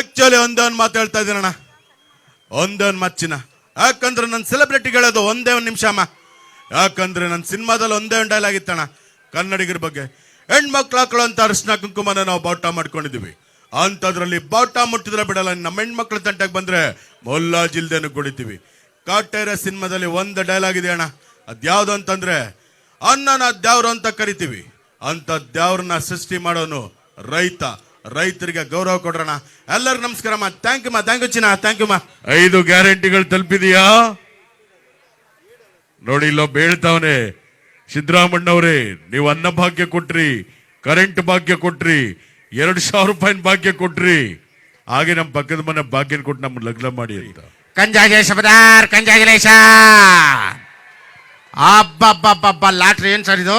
Actually ಒಂದೇ ಮಾತು ಹೇಳ್ತಾ ಇದ್ದೀನಣ್ಣ. ಒಂದೇ ಒಂದು ಮಚ್ಚಿನ ಯಾಕಂದ್ರೆ ನನ್ನ ಸೆಲೆಬ್ರಿಟಿಗಳದು ಒಂದೇ ಒಂದು ನಿಮಿಷ ಅಮ್ಮ. ಯಾಕಂದ್ರೆ ನನ್ನ ಸಿನಿಮಾದಲ್ಲಿ ಒಂದೇ ಒಂದು ಡೈಲಾಗ್ ಇತ್ತಣ್ಣ. ಕನ್ನಡಿಗರ ಬಗ್ಗೆ. ಹೆಣ್ಮಕ್ಳು ಹಾಕೊಳ್ಳೋ ಅಂತ ಅರ್ಶನ ಕುಂಕುಮನ ನಾವು ಬಾವುಟ ಮಾಡ್ಕೊಂಡಿದೀವಿ ಅಂಥದ್ರಲ್ಲಿ ಬಾವುಟ ಮುಟ್ಟಿದ್ರೆ ಬಿಡಲ್ಲ. ನಮ್ಮ ಹೆಣ್ಮಕ್ಳ ತಂಟಕ್ಕೆ ಬಂದ್ರೆ ಮೊಲ್ಲಾಜಿಲ್ದೇನು ಕುಡಿತೀವಿ. ಕಾಟೇರ ಸಿನಿಮಾದಲ್ಲಿ ಒಂದು ಡೈಲಾಗ್ ಇದೆ ಅಣ್ಣ. ಅದ್ಯಾವುದು ಅಂತಂದ್ರೆ ಅನ್ನನ ದ್ಯಾವ್ರು ಅಂತ ಕರಿತೀವಿ. ಅಂತ ದ್ಯಾವ್ರನ್ನ ಸೃಷ್ಟಿ ಮಾಡೋನು ರೈತ. ರೈತರಿಗೆ ಗೌರವ ಕೊಡ್ರಣ ಎಲ್ಲರಿಗೂ ನಮಸ್ಕಾರ ಮಾ ಥ್ಯಾಂಕ್ ಯು ಮಾ ಥ್ಯಾಂಕ್ ಯು ಚಿನ್ನ. ಥ್ಯಾಂಕ್ ಯು ಮಾ ಐದು ಗ್ಯಾರಂಟಿಗಳು ತಲುಪಿದೆಯಾ? ನೋಡಿ, ಇಲ್ಲೋ ಬೇಳ್ತಾವನೆ. ಸಿದ್ದರಾಮಣ್ಣವ್ರೆ ನೀವು ಅನ್ನ ಭಾಗ್ಯ ಕೊಟ್ರಿ ಕರೆಂಟ್ ಭಾಗ್ಯ ಕೊಟ್ರಿ, ಎರಡು ಸಾವಿರ ರೂಪಾಯಿ ಭಾಗ್ಯ ಕೊಟ್ರಿ. ಹಾಗೆ ನಮ್ಮ ಪಕ್ಕದ ಮನೆ ಭಾಗ್ಯನ ಕೊಟ್ಟು ನಮ್ಮ ಲಗ್ನ ಮಾಡಿ ಅಂತ. ಕಂಜಾಗೆ ಬದಾರ್, ಕಂಜಾಗಿಲೇಶ. ಅಬ್ಬಬ್ಬಬ್ಬಬ್ಬ, ಲಾಟ್ರಿ ಏನ್ ಸರ್ ಇದು?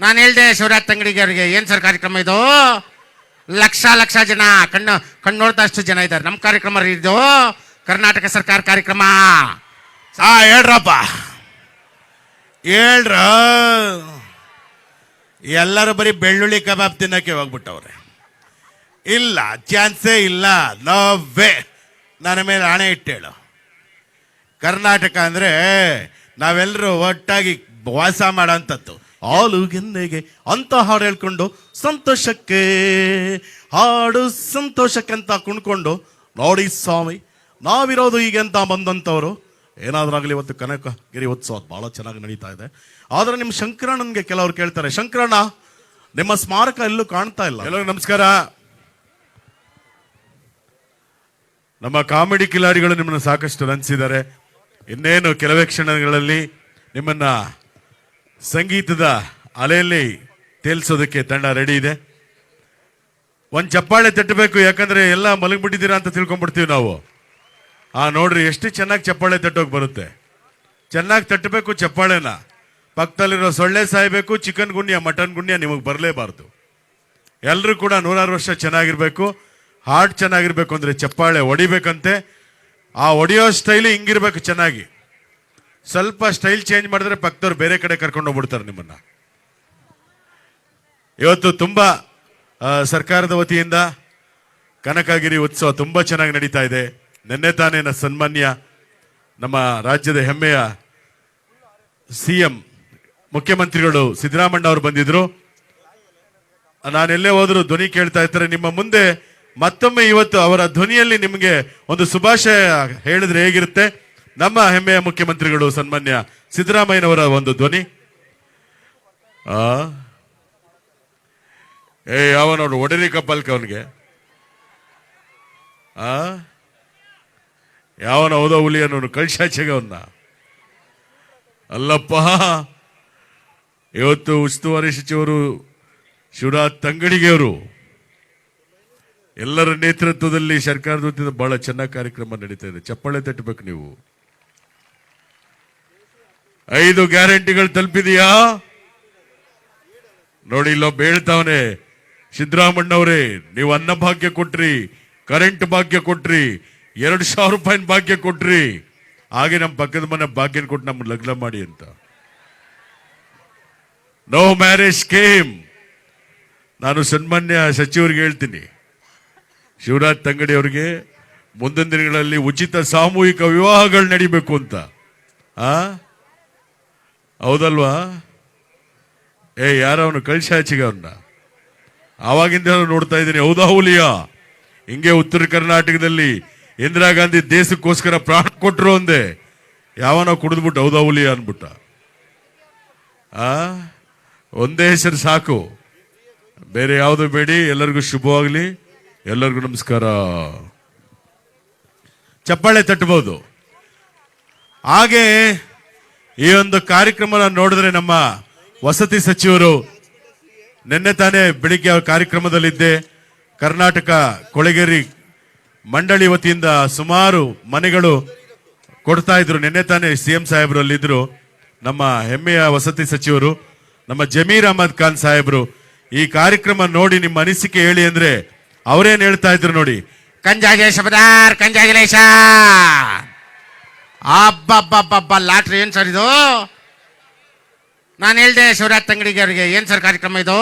ನಾನು ಹೇಳ್ದೆ ಶಿವರಾಜ್ ತಂಗಡಿಗೆ ಅವರಿಗೆ, ಏನ್ ಸರ್ ಕಾರ್ಯಕ್ರಮ ಇದು? ಲಕ್ಷ ಲಕ್ಷ ಜನ, ಕಣ್ಣು ಕಣ್ಣು ನೋಡ್ತಾ ಅಷ್ಟು ಜನ ಇದ್ದಾರೆ. ನಮ್ಮ ಕಾರ್ಯಕ್ರಮ ಇದು. ಕರ್ನಾಟಕ ಸರ್ಕಾರ ಕಾರ್ಯಕ್ರಮ. ಹೇಳ್ರಪ್ಪ. ಹೇಳ್ರ. ಎಲ್ಲರೂ ಬರೀ ಬೆಳ್ಳುಳ್ಳಿ ಕಬಾಬ್ ತಿನ್ನಕ್ಕೆ ಹೋಗ್ಬಿಟ್ಟವ್ರೆ. ಇಲ್ಲ, ಚಾನ್ಸೇ ಇಲ್ಲ. ನೋ ವೇ ನನ್ನ ಮೇಲೆ ಹಣೆ ಇಟ್ಟೇಳು. ಕರ್ನಾಟಕ ಅಂದರೆ ನಾವೆಲ್ಲರೂ ಒಟ್ಟಾಗಿ ವಾಸ ಮಾಡೋಂಥದ್ದು ಹಾಲು ಗೆನ್ನೆಗೆ ಅಂತ ಹಾಡು ಹೇಳ್ಕೊಂಡು ಸಂತೋಷಕ್ಕೆ, ಹಾಡು ಸಂತೋಷಕ್ಕೆ ಅಂತ ಕುಣ್ಕೊಂಡು, ನೋಡಿ ಸ್ವಾಮಿ, ನಾವಿರೋದು ಹೀಗೆ ಅಂತ ಬಂದಂಥವ್ರು ಏನಾದ್ರಾಗಲಿ ಇವತ್ತು ಕನಕಗಿರಿ ಉತ್ಸವ ಭಾಳ ಚೆನ್ನಾಗಿ ನಡೀತಾ ಇದೆ. ಆದರೆ ನಿಮ್ಮ ಶಂಕರಣ್ಣನ್ಗೆ ಕೆಲವರು ಕೇಳ್ತಾರೆ, ಶಂಕರಣ್ಣ, ನಿಮ್ಮ ಸ್ಮಾರಕ ಎಲ್ಲೂ ಕಾಣ್ತಾ ಇಲ್ಲ. ಎಲ್ಲರಿಗೂ ನಮಸ್ಕಾರ. ನಮ್ಮ ಕಾಮಿಡಿ ಕಿಲಾಡಿಗಳು ನಿಮ್ಮನ್ನು ಸಾಕಷ್ಟು ರಂಜಿಸಿದ್ದಾರೆ. ಇನ್ನೇನು ಕೆಲವೇ ಕ್ಷಣಗಳಲ್ಲಿ ನಿಮ್ಮನ್ನ ಸಂಗೀತದ ಅಲೆಯಲ್ಲಿ ತೇಲ್ಸೋದಕ್ಕೆ ತಂಡ ರೆಡಿ ಇದೆ. ಒಂದು ಚಪ್ಪಾಳೆ ತಟ್ಟಬೇಕು, ಯಾಕಂದ್ರೆ ಎಲ್ಲ ಮಲಗಿಬಿಟ್ಟಿದ್ದೀರಾ ಅಂತ ತಿಳ್ಕೊಂಡ್ಬಿಡ್ತೀವಿ ನಾವು. ಆ, ನೋಡ್ರಿ, ಎಷ್ಟು ಚೆನ್ನಾಗಿ ಚಪ್ಪಾಳೆ ತಟ್ಟೋಕೆ ಬರುತ್ತೆ. ಚೆನ್ನಾಗಿ ತಟ್ಟಬೇಕು ಚಪ್ಪಾಳೆನ. ಪಕ್ಕದಲ್ಲಿರೋ ಸೊಳ್ಳೆ ಸಾಯ್ಬೇಕು, ಚಿಕನ್ ಗುಣ್ಯ ಮಟನ್ ಗುಣ್ಯ ನಿಮಗೆ ಬರಲೇಬಾರ್ದು. ಎಲ್ಲರೂ ಕೂಡ ನೂರಾರು ವರ್ಷ ಚೆನ್ನಾಗಿರ್ಬೇಕು, ಹಾರ್ಟ್ ಚೆನ್ನಾಗಿರ್ಬೇಕು ಅಂದ್ರೆ ಚಪ್ಪಾಳೆ ಹೊಡಿಬೇಕಂತೆ. ಆ ಹೊಡೆಯೋ ಸ್ಟೈಲಿ ಹಿಂಗಿರ್ಬೇಕು ಚೆನ್ನಾಗಿ. ಸ್ವಲ್ಪ ಸ್ಟೈಲ್ ಚೇಂಜ್ ಮಾಡಿದ್ರೆ ಪಕ್ಕದವ್ರು ಬೇರೆ ಕಡೆ ಕರ್ಕೊಂಡು ಹೋಗ್ಬಿಡ್ತಾರೆ ನಿಮ್ಮನ್ನ. ಇವತ್ತು ತುಂಬಾ ಸರ್ಕಾರದ ವತಿಯಿಂದ ಕನಕಗಿರಿ ಉತ್ಸವ ತುಂಬಾ ಚೆನ್ನಾಗಿ ನಡೀತಾ ಇದೆ. ನಿನ್ನೆ ತಾನೇ ಸನ್ಮಾನ್ಯ ನಮ್ಮ ರಾಜ್ಯದ ಹೆಮ್ಮೆಯ ಸಿ ಎಂ ಮುಖ್ಯಮಂತ್ರಿಗಳು ಸಿದ್ದರಾಮಣ್ಣ ಅವರು ಬಂದಿದ್ರು. ನಾನೆಲ್ಲೇ ಹೋದ್ರು ಧ್ವನಿ ಕೇಳ್ತಾ ಇರ್ತಾರೆ. ನಿಮ್ಮ ಮುಂದೆ ಮತ್ತೊಮ್ಮೆ ಇವತ್ತು ಅವರ ಧ್ವನಿಯಲ್ಲಿ ನಿಮಗೆ ಒಂದು ಶುಭಾಶಯ ಹೇಳಿದ್ರೆ ಹೇಗಿರುತ್ತೆ? ನಮ್ಮ ಹೆಮ್ಮೆಯ ಮುಖ್ಯಮಂತ್ರಿಗಳು ಸನ್ಮಾನ್ಯ ಸಿದ್ದರಾಮಯ್ಯನವರ ಒಂದು ಧ್ವನಿ. ಏ ನೋಡು, ಒಡರಿ ಕಪ್ಪಲ್ಕ ಅವನಿಗೆ. ಆ? ಯಾವನ ಹೌದ ಹುಲಿ ಅನ್ನೋನು ಕಳ್ಸಾಚೆಗೆ ಅವನ್ನ ಅಲ್ಲಪ್ಪ, ಇವತ್ತು ಉಸ್ತುವಾರಿ ಸಚಿವರು ಶಿವರಾಜ್ ತಂಗಡಿಗೆಯವರು ಎಲ್ಲರ ನೇತೃತ್ವದಲ್ಲಿ ಸರ್ಕಾರದ ವತಿಯಿಂದ ಬಹಳ ಚೆನ್ನಾಗಿ ಕಾರ್ಯಕ್ರಮ ನಡೀತಾ ಇದೆ. ಚಪ್ಪಾಳೆ ತಟ್ಟಬೇಕು ನೀವು. ಐದು ಗ್ಯಾರಂಟಿಗಳು ತಲುಪಿದೆಯಾ? ನೋಡಿ ಇಲ್ಲೋ ಬೇಳ್ತಾವನೆ ಸಿದ್ದರಾಮಣ್ಣವ್ರೆ ನೀವು ಅನ್ನ ಭಾಗ್ಯ ಕೊಟ್ರಿ, ಕರೆಂಟ್ ಭಾಗ್ಯ ಕೊಟ್ರಿ, ಎರಡು ಸಾವಿರ ರೂಪಾಯಿ ಭಾಗ್ಯ ಕೊಟ್ರಿ. ಹಾಗೆ ನಮ್ಮ ಪಕ್ಕದ ಮನೆ ಭಾಗ್ಯನ ಕೊಟ್ಟು ನಮ್ಗೆ ಲಗ್ನ ಮಾಡಿ ಅಂತ. ನೋ ಮ್ಯಾರೇಜ್ ಸ್ಕೀಮ್ ನಾನು ಸನ್ಮಾನ್ಯ ಸಚಿವರಿಗೆ ಹೇಳ್ತೀನಿ. ಶಿವರಾಜ್ ತಂಗಡಿ ಅವರಿಗೆ ಮುಂದಿನ ದಿನಗಳಲ್ಲಿ ಉಚಿತ ಸಾಮೂಹಿಕ ವಿವಾಹಗಳು ನಡಿಬೇಕು ಅಂತ. ಆ? ಹೌದಲ್ವಾ? ಏ ಯಾರ ಅವನು ಕಳ್ಸಾಚಿಗ ಅವನ್ನ ಆವಾಗಿಂದ ನೋಡ್ತಾ ಇದ್ದೀನಿ. ಹೌದಾ ಹುಲಿಯಾ? ಹಿಂಗೆ ಉತ್ತರ ಕರ್ನಾಟಕದಲ್ಲಿ ಇಂದಿರಾ ಗಾಂಧಿ ದೇಶಕ್ಕೋಸ್ಕರ ಪ್ರಾಣ ಕೊಟ್ಟರು ಅಂದೆ. ಯಾವನೋ ಕುಡಿದ್ಬಿಟ್ಟು ಹೌದಾ ಹುಲಿಯ ಅನ್ಬಿಟ್ಟ ಆ? ಒಂದೇ ಹೆಸರು ಸಾಕು. ಬೇರೆ ಯಾವುದು ಬೇಡಿ, ಎಲ್ಲರಿಗೂ ಶುಭವಾಗಲಿ. ಎಲ್ಲರಿಗೂ ನಮಸ್ಕಾರ. ಚಪ್ಪಾಳೆ ತಟ್ಟಬಹುದು. ಹಾಗೆ ಈ ಒಂದು ಕಾರ್ಯಕ್ರಮನ ನೋಡಿದ್ರೆ ನಮ್ಮ ವಸತಿ ಸಚಿವರು ನಿನ್ನೆ ತಾನೇ ಬೆಳಿಗ್ಗೆ ಕಾರ್ಯಕ್ರಮದಲ್ಲಿದ್ದೆ. ಕರ್ನಾಟಕ ಕೊಳೆಗೇರಿ ಮಂಡಳಿ ವತಿಯಿಂದ ಸುಮಾರು ಮನೆಗಳು ಕೊಡ್ತಾ ಇದ್ರು. ನಿನ್ನೆ ತಾನೇ ಸಿ ಎಂ ಸಾಹೇಬರು ಅಲ್ಲಿದ್ರು ನಮ್ಮ ಹೆಮ್ಮೆಯ ವಸತಿ ಸಚಿವರು, ನಮ್ಮ ಜಮೀರ್ ಅಹಮದ್ ಖಾನ್ ಸಾಹೇಬರು, ಈ ಕಾರ್ಯಕ್ರಮ ನೋಡಿ ನಿಮ್ಮ ಅನಿಸಿಕೆ ಹೇಳಿ ಅಂದ್ರೆ ಅವರೇನು ಹೇಳ್ತಾ ಇದ್ರು ನೋಡಿ. ಕಂಜಾಗೇಶ ಪದಾರ್ ಕಂಜಾಗಿಲೇಶ! ಅಬ್ಬಬ್ಬಬ್ಬಬ್ಬ, ಲಾಟ್ರಿ, ಏನು ಸರ್ ಇದು? ನಾನು ಹೇಳ್ದೆ ಶಿವರಾಜ್ ತಂಗಡಿಗೆ ಅವರಿಗೆ, ಏನ್ ಸರ್ ಕಾರ್ಯಕ್ರಮ ಇದು?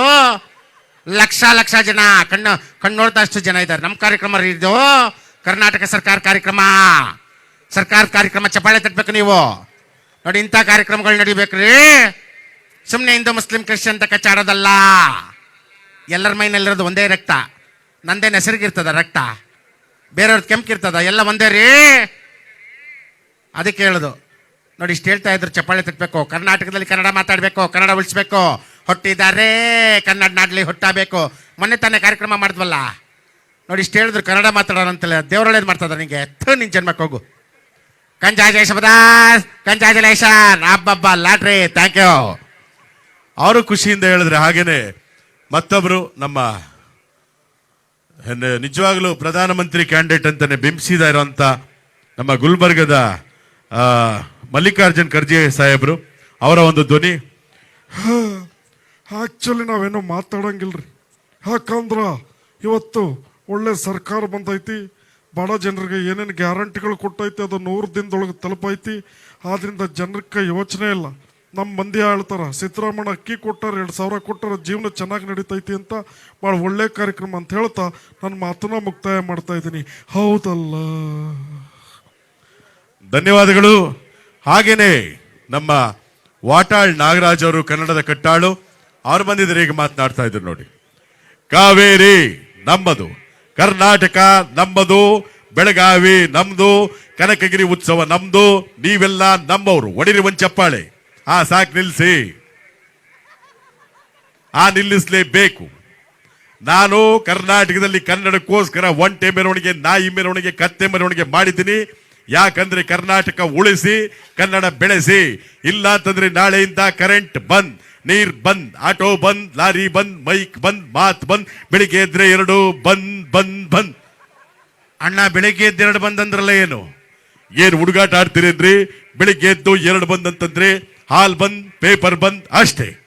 ಲಕ್ಷ ಲಕ್ಷ ಜನ, ಕಣ್ಣು ಕಣ್ಣು ಅಷ್ಟು ಜನ ಇದ್ದಾರೆ. ನಮ್ಮ ಕಾರ್ಯಕ್ರಮ ಇದು. ಕರ್ನಾಟಕ ಸರ್ಕಾರ ಕಾರ್ಯಕ್ರಮ. ಸರ್ಕಾರ ಕಾರ್ಯಕ್ರಮ ಚಪಾಳೆ ತಟ್ಟಬೇಕು ನೀವು. ನೋಡಿ, ಇಂಥ ಕಾರ್ಯಕ್ರಮಗಳು ನಡಿಬೇಕ್ರಿ ಸುಮ್ಮನೆ ಹಿಂದೂ, ಮುಸ್ಲಿಂ, ಕ್ರಿಶ್ಚಿಯನ್ ಅಂತ ಕಚ್ಚಾಡೋದಲ್ಲ. ಎಲ್ಲರ ಮೈನಲ್ಲಿರೋದು ಒಂದೇ ರಕ್ತ. ನಂದೇನು ಹೆಸರಿಗಿರ್ತದ ರಕ್ತ. ಬೇರೆಯವ್ರದ್ದು ಕೆಂಪಿರ್ತದ ಎಲ್ಲ ಒಂದೇ ರೀ. ಅದಕ್ಕೆ ಹೇಳೋದು. ನೋಡಿ, ಇಷ್ಟು ಹೇಳ್ತಾ ಇದ್ರು, ಚಪ್ಪಾಳೆ ತಟ್ಟಬೇಕು ಕರ್ನಾಟಕದಲ್ಲಿ ಕನ್ನಡ ಮಾತಾಡಬೇಕು, ಕನ್ನಡ ಉಳಿಸ್ಬೇಕು. ಹೊಟ್ಟಿದ್ದಾರೆ ಕನ್ನಡ ನಾಡಲಿ ಹುಟ್ಟಬೇಕು. ಮೊನ್ನೆ ತಾನೇ ಕಾರ್ಯಕ್ರಮ ಮಾಡಿದ್ವಲ್ಲ? ನೋಡಿ, ಇಷ್ಟು ಹೇಳಿದ್ರು, ಕನ್ನಡ ಮಾತಾಡೋಣ ಅಂತಲ್ಲ ದೇವರೊಳ್ಳೇದು ಮಾಡ್ತದ ನಿಂಗೆ. ಥು ನಿನ್ನ ಜನ್ಮಕ್ಕೆ ಹೋಗು. ಕಂಜಾಜಯ ಶಬದಾಸ್ ಕಂಜಾಜಲೇಶನ್ ಅಬ್ಬಬ್ಬ ಲಾಟ್ರಿ ಥ್ಯಾಂಕ್ ಯು ಅವರು ಖುಷಿಯಿಂದ ಹೇಳಿದ್ರೆ ಹಾಗೇನೆ. ಮತ್ತೊಬ್ರು ನಮ್ಮ ನಿಜವಾಗ್ಲೂ ಪ್ರಧಾನಮಂತ್ರಿ ಕ್ಯಾಂಡಿಡೇಟ್ ಅಂತಾನೆ ಬಿಂಬಿಸಿದ ಇರೋಂಥ ನಮ್ಮ ಗುಲ್ಬರ್ಗದ ಮಲ್ಲಿಕಾರ್ಜುನ್ ಖರ್ಗೆ ಸಾಹೇಬ್ರು, ಅವರ ಒಂದು ಧ್ವನಿ. ಆಕ್ಚುಲಿ ನಾವೇನೋ ಮಾತಾಡಂಗಿಲ್ರಿ. ಯಾಕಂದ್ರ ಇವತ್ತು ಒಳ್ಳೆ ಸರ್ಕಾರ ಬಂದೈತಿ, ಬಡ ಜನರಿಗೆ ಏನೇನು ಗ್ಯಾರಂಟಿಗಳು ಕೊಟ್ಟೈತಿ, ಅದು ನೂರು ದಿನದೊಳಗೆ ತಲುಪೈತಿ, ಆದ್ರಿಂದ ಜನಕ್ಕೆ ಯೋಚನೆ ಇಲ್ಲ. ನಮ್ಮ ಮಂದಿ ಹೇಳ್ತಾರ ಸಿದ್ದರಾಮಣ್ಣ ಅಕ್ಕಿ ಕೊಟ್ಟಾರ, ಎರಡು ಸಾವಿರ ಕೊಟ್ಟಾರ, ಜೀವನ ಚೆನ್ನಾಗಿ ನಡೀತೈತಿ ಅಂತ ಭಾಳ ಒಳ್ಳೆ ಕಾರ್ಯಕ್ರಮ ಅಂತ ಹೇಳ್ತಾ ನನ್ನ ಮಾತನ್ನ ಮುಕ್ತಾಯ ಮಾಡ್ತಾ ಇದ್ದೀನಿ. ಹೌದಲ್ಲ? ಧನ್ಯವಾದಗಳು. ಹಾಗೇನೆ ನಮ್ಮ ವಾಟಾಳ್ ನಾಗರಾಜ್ ಅವರು ಕನ್ನಡದ ಕಟ್ಟಾಳು. ಅವ್ರು ಬಂದಿದ್ದಾರೆ ಈಗ ಮಾತನಾಡ್ತಾ ಇದ್ರು ನೋಡಿ. ಕಾವೇರಿ ನಮ್ಮದು ಕರ್ನಾಟಕ ನಮ್ಮದು ಬೆಳಗಾವಿ ನಮ್ದು, ಕನಕಗಿರಿ ಉತ್ಸವ ನಮ್ದು, ನೀವೆಲ್ಲ ನಮ್ಮವರು ಒಡಿರಿ ಒಂದ್ ಚಪ್ಪಾಳೆ. ಆ ಸಾಕ್ ನಿಲ್ಸಿ. ಆ ನಿಲ್ಲಿಸಲೇಬೇಕು. ನಾನು ಕರ್ನಾಟಕದಲ್ಲಿ ಕನ್ನಡಕ್ಕೋಸ್ಕರ ಒಂಟೆ ಮೆರವಣಿಗೆ, ನಾಯಿ ಮೆರವಣಿಗೆ, ಕತ್ತೆ ಮೆರವಣಿಗೆ ಮಾಡಿದ್ದೀನಿ. ಯಾಕಂದ್ರೆ ಕರ್ನಾಟಕ ಉಳಿಸಿ, ಕನ್ನಡ ಬೆಳೆಸಿ. ಇಲ್ಲ ಅಂತಂದ್ರೆ ನಾಳೆಯಿಂದ ಕರೆಂಟ್ ಬಂದ್, ನೀರ್ ಬಂದ್ ಆಟೋ ಬಂದ್, ಲಾರಿ ಬಂದ್ ಮೈಕ್ ಬಂದ್, ಮಾತ್ ಬಂದ್, ಬೆಳಿಗ್ಗೆ ಎದ್ರೆ ಎರಡು ಬಂದ್ ಬಂದ್ ಬಂದ್. ಅಣ್ಣ, ಬೆಳಿಗ್ಗೆ ಎರಡು ಬಂದಂದ್ರಲ್ಲ ಏನು? ಏನು ಹುಡುಗಾಟ ಅಂದ್ರಿ? ಬೆಳಿಗ್ಗೆ ಎದ್ದು ಎರಡು ಬಂದ್ ಅಂತಂದ್ರೆ ಹಾಲ್ ಬಂದ್ ಪೇಪರ್ ಬಂದ್, ಅಷ್ಟೇ.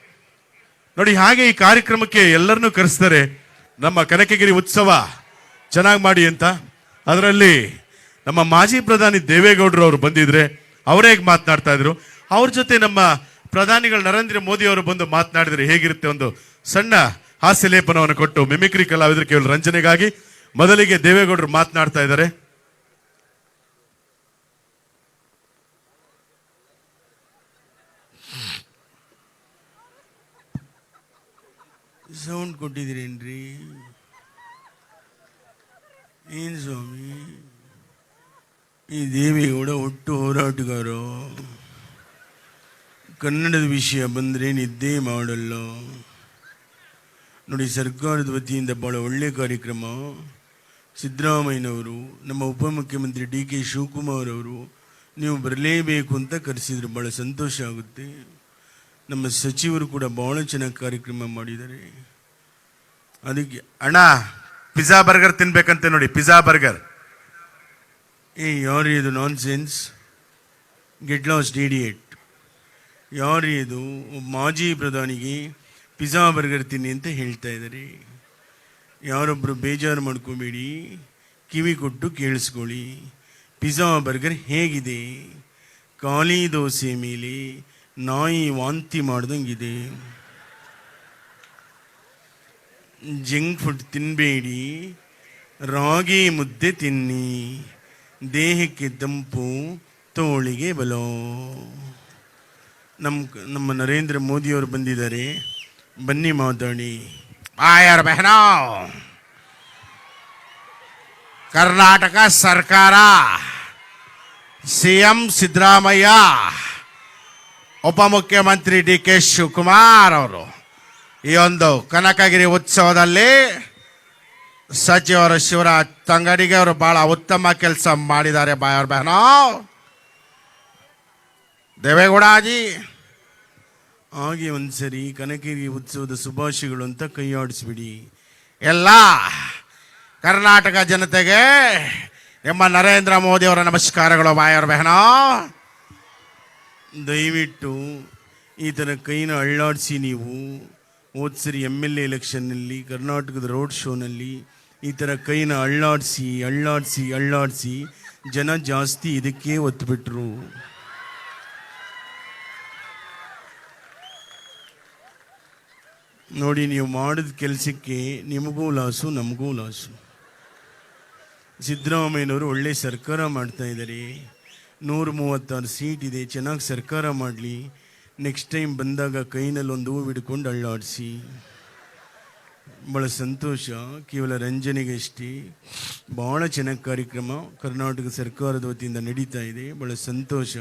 ನೋಡಿ, ಹಾಗೆ ಈ ಕಾರ್ಯಕ್ರಮಕ್ಕೆ ಎಲ್ಲರನ್ನೂ ಕರೆಸ್ತಾರೆ. ನಮ್ಮ ಕನಕಗಿರಿ ಉತ್ಸವ ಚೆನ್ನಾಗಿ ಮಾಡಿ ಅಂತ. ಅದರಲ್ಲಿ ನಮ್ಮ ಮಾಜಿ ಪ್ರಧಾನಿ ದೇವೇಗೌಡರು ಅವರು ಬಂದಿದ್ರೆ ಅವರೇ ಮಾತನಾಡ್ತಾ ಇದ್ರು? ಅವ್ರ ಜೊತೆ ನಮ್ಮ ಪ್ರಧಾನಿಗಳು ನರೇಂದ್ರ ಮೋದಿ ಅವರು ಬಂದು ಮಾತನಾಡಿದ್ರೆ ಹೇಗಿರುತ್ತೆ ಒಂದು ಸಣ್ಣ ಹಾಸ್ಯ ಲೇಪನವನ್ನು ಕೊಟ್ಟು ಮಿಮಿಕ್ರಿ ಕಲಾವಿದರು ಕೇವಲ ರಂಜನೆಗಾಗಿ ಮೊದಲಿಗೆ ದೇವೇಗೌಡರು ಮಾತನಾಡ್ತಾ ಇದ್ದಾರೆ. ಸೌಂಡ್ ಕೊಟ್ಟಿದ್ದೀರೇನ್ರಿ? ಏನ್ ಸ್ವಾಮಿ? ಈ ದೇವೇಗೌಡ ಒಟ್ಟು ಹೋರಾಟಗಾರ. ಕನ್ನಡದ ವಿಷಯ ಬಂದರೆ ನಿದ್ದೆ ಮಾಡಲ್ಲ. ನೋಡಿ, ಸರ್ಕಾರದ ವತಿಯಿಂದ ಭಾಳ ಒಳ್ಳೆಯ ಕಾರ್ಯಕ್ರಮ. ಸಿದ್ದರಾಮಯ್ಯನವರು, ನಮ್ಮ ಉಪಮುಖ್ಯಮಂತ್ರಿ ಡಿ ಕೆ ಶಿವಕುಮಾರ್ ಅವರು ನೀವು ಬರಲೇಬೇಕು ಅಂತ ಕರೆಸಿದ್ರು. ಭಾಳ ಸಂತೋಷ ಆಗುತ್ತೆ. ನಮ್ಮ ಸಚಿವರು ಕೂಡ ಭಾಳ ಚೆನ್ನಾಗಿ ಕಾರ್ಯಕ್ರಮ ಮಾಡಿದ್ದಾರೆ. ಅದಕ್ಕೆ, ಅಣ್ಣ, ಪಿಜ್ಜಾ ಬರ್ಗರ್ ತಿನ್ಬೇಕಂತೆ ನೋಡಿ, ಪಿಜ್ಜಾ ಬರ್ಗರ್. ಯಾರು ಇದು nonsense get lost idiot ಯಾರು ಇದು ಮಾಜಿ ಪ್ರಧಾನಿಗೆ ಪಿಜ್ಜಾ ಬರ್ಗರ್ ತಿನ್ನಿ ಅಂತ ಹೇಳ್ತಾ ಇದ್ದಾರೆ ಯಾರೊಬ್ಬರು ಬೇಜಾರು ಮಾಡ್ಕೋಬೇಡಿ ಕಿವಿ ಕೊಟ್ಟು ಕೇಳಿಸ್ಕೊಳ್ಳಿ ಪಿಜ್ಜಾ ಬರ್ಗರ್ ಹೇಗಿದೆ ಖಾಲಿ ದೋಸೆ ಮೇಲೆ ನಾಯಿ ವಾಂತಿ ಮಾಡ್ದಂಗಿದೆ ಜಂಕ್ ಫುಡ್ ತಿನ್ನಬೇಡಿ ರಾಗಿ ಮುದ್ದೆ ತಿನ್ನಿ ದೇಹಕ್ಕೆ ತಂಪು ತೋಳಿಗೆ ಬಲೋ. ನಮ್ಮ ನಮ್ಮ ನರೇಂದ್ರ ಮೋದಿಯವರು ಬಂದಿದ್ದಾರೆ. ಬನ್ನಿ ಮಾತಾಡಿ. ಆಯರ್ ಬೆಹನೋ. ಕರ್ನಾಟಕ ಸರ್ಕಾರ. C M Siddaramaiah. ಉಪಮುಖ್ಯಮಂತ್ರಿ ಡಿ ಕೆ ಶಿವಕುಮಾರ್ ಅವರು. ಈ ಒಂದು ಕನಕಗಿರಿ ಉತ್ಸವದಲ್ಲಿ ಸಚಿವರು ಶಿವರಾಜ್ ತಂಗಡಿಗೆ ಅವರು ಬಹಳ ಉತ್ತಮ ಕೆಲಸ ಮಾಡಿದ್ದಾರೆ ಬಾಯವ್ರ ಬಹನ. ದೇವೇಗೌಡಾಜಿ. ಹಾಗೆ ಒಂದ್ಸರಿ ಕನಕಿರಿ ಉತ್ಸವದ ಶುಭಾಶಯಗಳು ಅಂತ ಕೈಯಾಡಿಸ್ಬಿಡಿ ಎಲ್ಲ ಕರ್ನಾಟಕ ಜನತೆಗೆ ನಿಮ್ಮ ನರೇಂದ್ರ ಮೋದಿ ಅವರ ನಮಸ್ಕಾರಗಳು ಬಾಯವ್ರ ಬಹನ. ದಯವಿಟ್ಟು ಈ ಥರ ಕೈನ ಅಳ್ಳಾಡಿಸಿ ನೀವು. ಹೋದ್ಸರಿ ಎಂ ಎಲ್ ಎ ಎಲೆಕ್ಷನ್ನಲ್ಲಿ ಕರ್ನಾಟಕದ ರೋಡ್ ಶೋನಲ್ಲಿ ಈ ಥರ ಕೈನ ಅಳ್ಳಾಡಿಸಿ ಅಳ್ಳಾಡಿಸಿ ಅಳ್ಳಾಡಿಸಿ ಜನ ಜಾಸ್ತಿ ಇದಕ್ಕೆ ಒತ್ತುಬಿಟ್ರು ನೋಡಿ, ನೀವು ಮಾಡಿದ ಕೆಲಸಕ್ಕೆ ನಿಮಗೂ ಲಾಸು, ನಮಗೂ ಲಾಸು. ಸಿದ್ದರಾಮಯ್ಯನವರು ಒಳ್ಳೆ ಸರ್ಕಾರ ಮಾಡ್ತಾ ಇದ್ದಾರೆ. ನೂರ ಮೂವತ್ತಾರು ಸೀಟ್ ಇದೆ, ಚೆನ್ನಾಗಿ ಸರ್ಕಾರ ಮಾಡಲಿ. ನೆಕ್ಸ್ಟ್ ಟೈಮ್ ಬಂದಾಗ ಕೈನಲ್ಲಿ ಒಂದು ಹೂವು ಹಿಡ್ಕೊಂಡು ಅಳ್ಳಾಡಿಸಿ. ಭಾಳ ಸಂತೋಷ. ಕೇವಲ ರಂಜನೆಗೆ ಅಷ್ಟೇ ಭಾಳ ಚೆನ್ನಾಗಿ ಕಾರ್ಯಕ್ರಮ ಕರ್ನಾಟಕ ಸರ್ಕಾರದ ವತಿಯಿಂದ ನಡೀತಾ ಇದೆ. ಭಾಳ ಸಂತೋಷ.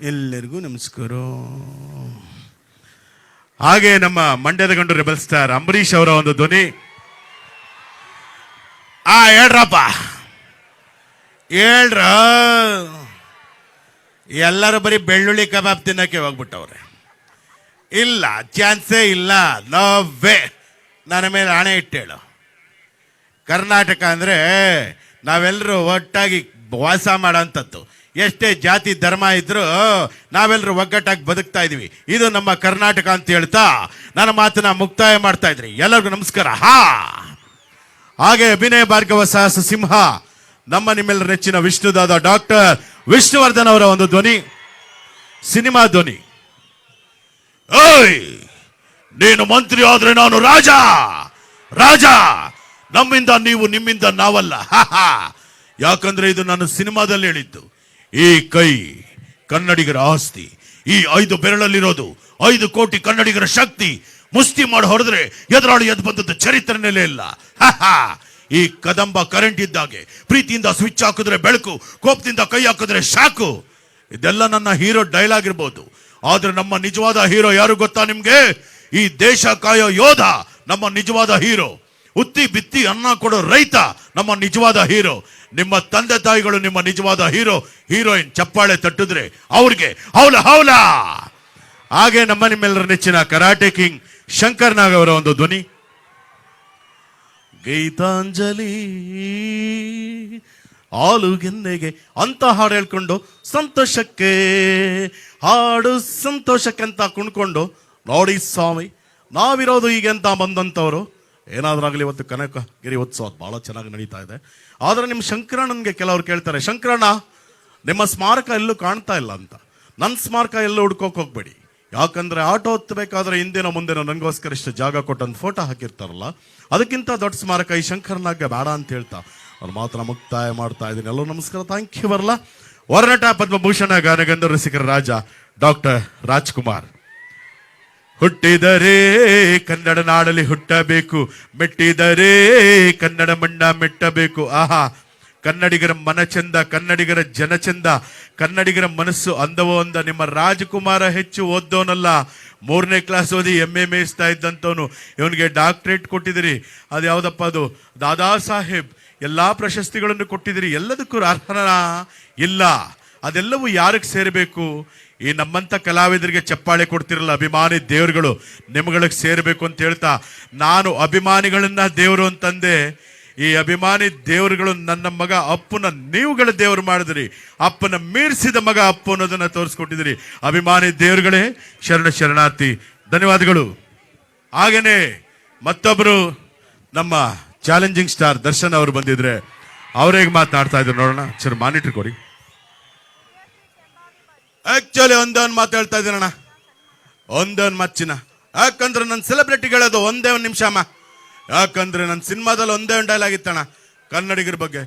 ಎಲ್ಲರಿಗೂ ನಮಸ್ಕಾರ. ಹಾಗೆ ನಮ್ಮ ಮಂಡ್ಯದ ಗಂಡು ರೆಬಲ್ ಸ್ಟಾರ್ ಅಂಬರೀಷ್ ಅವರ ಒಂದು ಧ್ವನಿ. ಆ, ಹೇಳ್ರಪ್ಪ. ಹೇಳ್ರ. ಎಲ್ಲರೂ ಬರೀ ಬೆಳ್ಳುಳ್ಳಿ ಕಬಾಬ್ ತಿನ್ನಕ್ಕೆ ಹೋಗ್ಬಿಟ್ಟವ್ರೆ. ಇಲ್ಲ, ಚಾನ್ಸೇ ಇಲ್ಲ. ನೋ ವೇ ನನ್ನ ಮೇಲೆ ಹಣೆ ಇಟ್ಟೇಳು ಕರ್ನಾಟಕ ಅಂದರೆ ನಾವೆಲ್ಲರೂ ಒಟ್ಟಾಗಿ ವಾಸ ಮಾಡೋಂಥದ್ದು ಎಷ್ಟೇ ಜಾತಿ ಧರ್ಮ ಇದ್ರೂ ನಾವೆಲ್ಲರೂ ಒಗ್ಗಟ್ಟಾಗಿ ಬದುಕ್ತಾ ಇದ್ದೀವಿ. ಇದು ನಮ್ಮ ಕರ್ನಾಟಕ ಅಂತ ಹೇಳ್ತಾ ನನ್ನ ಮಾತನ್ನ ಮುಕ್ತಾಯ ಮಾಡ್ತಾ ಇದ್ರಿ. ಎಲ್ಲರಿಗೂ ನಮಸ್ಕಾರ. ಹಾ! ಹಾಗೆ ಅಭಿನಯ ಭಾರ್ಗವ ಸಾಹಸ ಸಿಂಹ, ನಮ್ಮ ನಿಮ್ಮೆಲ್ಲರ ನೆಚ್ಚಿನ ವಿಷ್ಣುದಾದ ಡಾಕ್ಟರ್ ವಿಷ್ಣುವರ್ಧನ್ ಅವರ ಒಂದು ಧ್ವನಿ, ಸಿನಿಮಾ ಧ್ವನಿ. ಓಯ್! ನೀನು ಮಂತ್ರಿ ಆದ್ರೆ ನಾನು ರಾಜ. ರಾಜ, ನಮ್ಮಿಂದ ನೀವು ನಿಮ್ಮಿಂದ ನಾವಲ್ಲ. ಯಾಕಂದ್ರೆ ಇದು ನಾನು ಸಿನಿಮಾದಲ್ಲಿ ಹೇಳಿದ್ದು. ಈ ಕೈ ಕನ್ನಡಿಗರ ಆಸ್ತಿ, ಈ ಐದು ಬೆರಳಲ್ಲಿರೋದು, ಐದು ಕೋಟಿ ಕನ್ನಡಿಗರ ಶಕ್ತಿ, ಮುಸ್ತಿ ಮಾಡಿ ಹೊಡೆದ್ರೆ ಎದುರಾಳಿ ಎದ್ದು ಬಂದದ್ದು ನೆಲೆ ಇಲ್ಲ. ಈ ಕದಂಬ ಕರೆಂಟ್ ಇದ್ದಾಗೆ, ಪ್ರೀತಿಯಿಂದ ಸ್ವಿಚ್ ಹಾಕಿದ್ರೆ ಬೆಳಕು, ಕೋಪದಿಂದ ಕೈ ಹಾಕಿದ್ರೆ ಶಾಕು. ಇದೆಲ್ಲ ನನ್ನ ಹೀರೋ ಡೈಲಾಗ್ ಇರ್ಬೋದು ಆದ್ರೆ ನಮ್ಮ ನಿಜವಾದ ಹೀರೋ ಯಾರು ಗೊತ್ತಾ ನಿಮ್ಗೆ? ಈ ದೇಶ ಕಾಯೋ ಯೋಧ, ನಮ್ಮ ನಿಜವಾದ ಹೀರೋ. ಉತ್ತಿ ಬಿತ್ತಿ ಅನ್ನ ಕೊಡೋ ರೈತ, ನಮ್ಮ ನಿಜವಾದ ಹೀರೋ. ನಿಮ್ಮ ತಂದೆ ತಾಯಿಗಳು ನಿಮ್ಮ ನಿಜವಾದ ಹೀರೋ, ಹೀರೋಯಿನ್ ಚಪ್ಪಾಳೆ ತಟ್ಟಿದ್ರೆ ಅವ್ರಿಗೆ ಹೌಲ ಹೌಲ. ಹಾಗೆ ನಮ್ಮ ನಿಮ್ಮೆಲ್ಲರ ನೆಚ್ಚಿನ ಕರಾಟೆ ಕಿಂಗ್ ಶಂಕರ್ ನಾಗ್ ಅವರ ಒಂದು ಧ್ವನಿ. ಗೀತಾಂಜಲಿ ಆಲುಗೆನ್ನೆಗೆ ಅಂತ ಹಾಡು ಹೇಳ್ಕೊಂಡು ಸಂತೋಷಕ್ಕೆ, ಹಾಡು ಸಂತೋಷಕ್ಕೆ ಅಂತ ಕುಣ್ಕೊಂಡು ನೋಡಿ ಸ್ವಾಮಿ, ನಾವಿರೋದು ಹೀಗೆ ಅಂತ ಏನಾದರೂ ಏನಾದ್ರಾಗಲಿ ಇವತ್ತು ಕನಕಗಿರಿ ಉತ್ಸವ ಬಹಳ ಚೆನ್ನಾಗಿ ನಡೀತಾ ಇದೆ. ಆದರೆ ನಿಮ್ಮ ಶಂಕರಣ್ಣನ್ಗೆ ಕೆಲವರು ಕೇಳ್ತಾರೆ, ಶಂಕರಣ್ಣ, ನಿಮ್ಮ ಸ್ಮಾರಕ ಎಲ್ಲೂ ಕಾಣ್ತಾ ಇಲ್ಲ ಅಂತ. ನನ್ನ ಸ್ಮಾರಕ ಎಲ್ಲೂ ಹುಡ್ಕೋಕ್ ಹೋಗ್ಬೇಡಿ. ಯಾಕಂದ್ರೆ ಆಟೋ ಹತ್ತಬೇಕಾದ್ರೆ ಹಿಂದಿನ ಮುಂದಿನ ನನಗೋಸ್ಕರ ಇಷ್ಟು ಜಾಗ ಕೊಟ್ಟೊಂದು ಫೋಟೋ ಹಾಕಿರ್ತಾರಲ್ಲ, ಅದಕ್ಕಿಂತ ದೊಡ್ಡ ಸ್ಮಾರಕ ಈ ಶಂಕರನಾಗೆ ಬೇಡ ಅಂತ ಹೇಳ್ತಾ, ಅವ್ರು ಮಾತ್ರ ಮುಕ್ತಾಯ ಮಾಡ್ತಾ ಇದ್ದೀನಿ. ಎಲ್ಲರೂ ನಮಸ್ಕಾರ ಥ್ಯಾಂಕ್ ಯು ಬರಲ್ಲ ವರ್ಣಟ ಪದ್ಮಭೂಷಣ ಗಾನಗಂಧ ರಸಿಕರ ರಾಜ ಡಾಕ್ಟರ್ ರಾಜ್ಕುಮಾರ್. ಹುಟ್ಟಿದರೆ ಕನ್ನಡ ನಾಡಲ್ಲಿ ಹುಟ್ಟಬೇಕು, ಮೆಟ್ಟಿದರೆ ಕನ್ನಡ ಮಣ್ಣ ಮೆಟ್ಟಬೇಕು. ಆಹಾ, ಕನ್ನಡಿಗರ ಮನ ಚಂದ ಕನ್ನಡಿಗರ ಜನ ಚಂದ ಕನ್ನಡಿಗರ ಮನಸ್ಸು ಅಂದವೋ ಅಂದ ನಿಮ್ಮ ರಾಜಕುಮಾರ ಹೆಚ್ಚು ಓದ್ದವನಲ್ಲ. ಮೂರನೇ ಕ್ಲಾಸ್ ಓದಿ ಎಂ ಎ ಮೇಯಿಸ್ತಾ ಇದ್ದಂಥವನು. ಇವನಿಗೆ ಡಾಕ್ಟ್ರೇಟ್ ಕೊಟ್ಟಿದ್ದೀರಿ. ಅದು ಯಾವುದಪ್ಪ ಅದು? ದಾದಾ ಸಾಹೇಬ್. ಎಲ್ಲ ಪ್ರಶಸ್ತಿಗಳನ್ನು ಕೊಟ್ಟಿದ್ದೀರಿ. ಎಲ್ಲದಕ್ಕೂ ಅರ್ಹನ? ಇಲ್ಲ. ಅದೆಲ್ಲವೂ ಯಾರಿಗೆ ಸೇರಬೇಕು? ಈ ನಮ್ಮಂಥ ಕಲಾವಿದರಿಗೆ ಚಪ್ಪಾಳೆ ಕೊಡ್ತಿರಲ್ಲ ಅಭಿಮಾನಿ ದೇವರುಗಳು ನಿಮ್ಗಳಿಗೆ ಸೇರಬೇಕು ಅಂತ ಹೇಳ್ತಾ, ನಾನು ಅಭಿಮಾನಿಗಳನ್ನ ದೇವರು ಅಂತಂದೆ, ಈ ಅಭಿಮಾನಿ ದೇವರುಗಳು ನನ್ನ ಮಗ ಅಪ್ಪನ ನೀವುಗಳ ದೇವರು ಮಾಡಿದ್ರಿ, ಅಪ್ಪನ ಮೀರಿಸಿದ ಮಗ ಅಪ್ಪು ಅನ್ನೋದನ್ನು ತೋರಿಸ್ಕೊಟ್ಟಿದ್ದೀರಿ ಅಭಿಮಾನಿ ದೇವರುಗಳೇ, ಶರಣ ಶರಣಾರ್ಥಿ, ಧನ್ಯವಾದಗಳು. ಹಾಗೇನೆ ಮತ್ತೊಬ್ಬರು ನಮ್ಮ ಚಾಲೆಂಜಿಂಗ್ ಸ್ಟಾರ್ ದರ್ಶನ್ ಅವರು ಬಂದಿದ್ರೆ ಅವ್ರೇಗೆ ಮಾತನಾಡ್ತಾ ಇದ್ರು ನೋಡೋಣ, ಸರ್ ಮಾನಿಟ್ರ್ ಕೊಡಿ. ಆಕ್ಚುಲಿ ಒಂದೊಂದು ಮಾತು ಹೇಳ್ತಾ ಇದ್ದೀನಣ್ಣ ಒಂದೊಂದು ಮಚ್ಚಿನ ಯಾಕಂದ್ರೆ ನನ್ನ ಸೆಲೆಬ್ರಿಟಿಗಳದು ಒಂದೇ ಒಂದು ನಿಮಿಷ ಅಮ್ಮ. ಯಾಕಂದ್ರೆ ನನ್ನ ಸಿನಿಮಾದಲ್ಲಿ ಒಂದೇ ಒಂದು ಡೈಲಾಗ್ ಇತ್ತಣ್ಣ. ಕನ್ನಡಿಗರ ಬಗ್ಗೆ.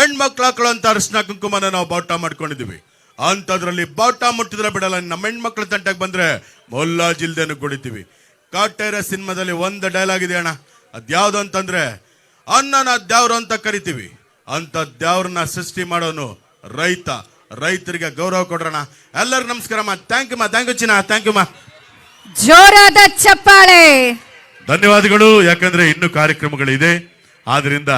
ಹೆಣ್ಮಕ್ಳು ಹಾಕೊಳ್ಳೋ ಅಂತ ಅರ್ಶನ ಕುಂಕುಮನ ನಾವು ಬಾವುಟ ಮಾಡ್ಕೊಂಡಿದೀವಿ ಅಂಥದ್ರಲ್ಲಿ ಬಾವುಟ ಮುಟ್ಟಿದ್ರೆ ಬಿಡಲ್ಲ. ನಮ್ಮ ಹೆಣ್ಮಕ್ಳ ತಂಟಕ್ಕೆ ಬಂದ್ರೆ ಮೊಲ್ಲಾಜಿಲ್ದೇನು ಕುಡಿತೀವಿ. ಕಾಟೇರ ಸಿನಿಮಾದಲ್ಲಿ ಒಂದು ಡೈಲಾಗ್ ಇದೆ ಅಣ್ಣ. ಅದ್ಯಾವುದು ಅಂತಂದ್ರೆ ಅನ್ನನ ದ್ಯಾವ್ರು ಅಂತ ಕರಿತೀವಿ. ಅಂತ ದ್ಯಾವ್ರನ್ನ ಸೃಷ್ಟಿ ಮಾಡೋನು ರೈತ. ರೈತರಿಗೆ ಗೌರವ ಕೊಡೋಣ ಎಲ್ಲರೂ ನಮಸ್ಕಾರ ಮಾ. ಥ್ಯಾಂಕ್ ಯು ಮಾ. ಥ್ಯಾಂಕ್ ಯು ಚಿನ್ನ. ಥ್ಯಾಂಕ್ ಯು ಮಾ. ಜೋರಾದ ಚಪ್ಪಾಳೆ. ಧನ್ಯವಾದಗಳು. ಯಾಕಂದ್ರೆ ಇನ್ನು ಕಾರ್ಯಕ್ರಮಗಳಿದೆ. ಆದ್ರಿಂದ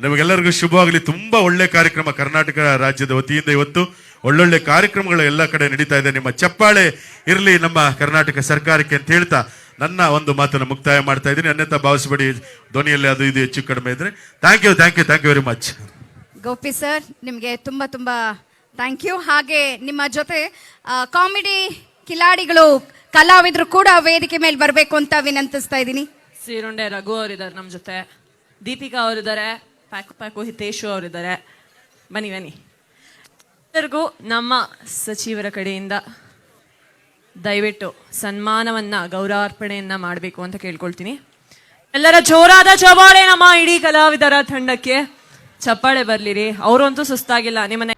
ನಿಮಗೆಲ್ಲರಿಗೂ ಶುಭವಾಗಲಿ. ತುಂಬಾ ಒಳ್ಳೆ ಕಾರ್ಯಕ್ರಮ ಕರ್ನಾಟಕ ರಾಜ್ಯದ ವತಿಯಿಂದ ಇವತ್ತು. ಒಳ್ಳೊಳ್ಳೆ ಕಾರ್ಯಕ್ರಮಗಳು ಎಲ್ಲ ಕಡೆ ನಡೀತಾ ಇದೆ. ನಿಮ್ಮ ಚಪ್ಪಾಳೆ ಇರಲಿ ನಮ್ಮ ಕರ್ನಾಟಕ ಸರ್ಕಾರಕ್ಕೆ ಅಂತ ಹೇಳ್ತಾ ನನ್ನ ಒಂದು ಮಾತನ್ನು ಮುಕ್ತಾಯ ಮಾಡ್ತಾ ಇದ್ದೀನಿ. ಅನ್ಯತಾ ಭಾವಿಸಬೇಡಿ. ಧ್ವನಿಯಲ್ಲಿ ಅದು ಇದು ಹೆಚ್ಚು ಕಡಿಮೆ ಇದ್ರೆ. Thank you thank you thank you very much Gopi sir ನಿಮಗೆ ತುಂಬ ತುಂಬ ಥ್ಯಾಂಕ್ ಯು. ಹಾಗೆ ನಿಮ್ಮ ಜೊತೆ ಕಾಮಿಡಿ ಕಿಲಾಡಿಗಳು, ಕಲಾವಿದರು ಕೂಡ ವೇದಿಕೆ ಮೇಲೆ ಬರಬೇಕು ಅಂತ ವಿನಂತಿಸ್ತಾ ಇದ್ದೀನಿ. ಸೀರುಂಡೆ ರಘು ಅವರಿದ್ದಾರೆ ನಮ್ಮ ಜೊತೆ. ದೀಪಿಕಾ ಅವರಿದ್ದಾರೆ, ಪ್ಯಾಕು ಪ್ಯಾಕು ಹಿತೇಶು ಅವರಿದ್ದಾರೆ. ಬನ್ನಿ ಬನ್ನಿ. ಎಲ್ಲರಿಗೂ ನಮ್ಮ ಸಚಿವರ ಕಡೆಯಿಂದ ದಯವಿಟ್ಟು ಸನ್ಮಾನವನ್ನ, ಗೌರವಾರ್ಪಣೆಯನ್ನು ಮಾಡಬೇಕು ಅಂತ ಕೇಳ್ಕೊಳ್ತೀನಿ. ಎಲ್ಲರ ಜೋರಾದ ಚಪ್ಪಾಳೆ ನಮ್ಮ ಇಡೀ ಕಲಾವಿದರ ತಂಡಕ್ಕೆ. ಚಪ್ಪಾಳೆ ಬರ್ಲಿರಿ. ಅವರಂತೂ ಸುಸ್ತಾಗಿಲ್ಲ. ನಿಮ್ಮನ್ನ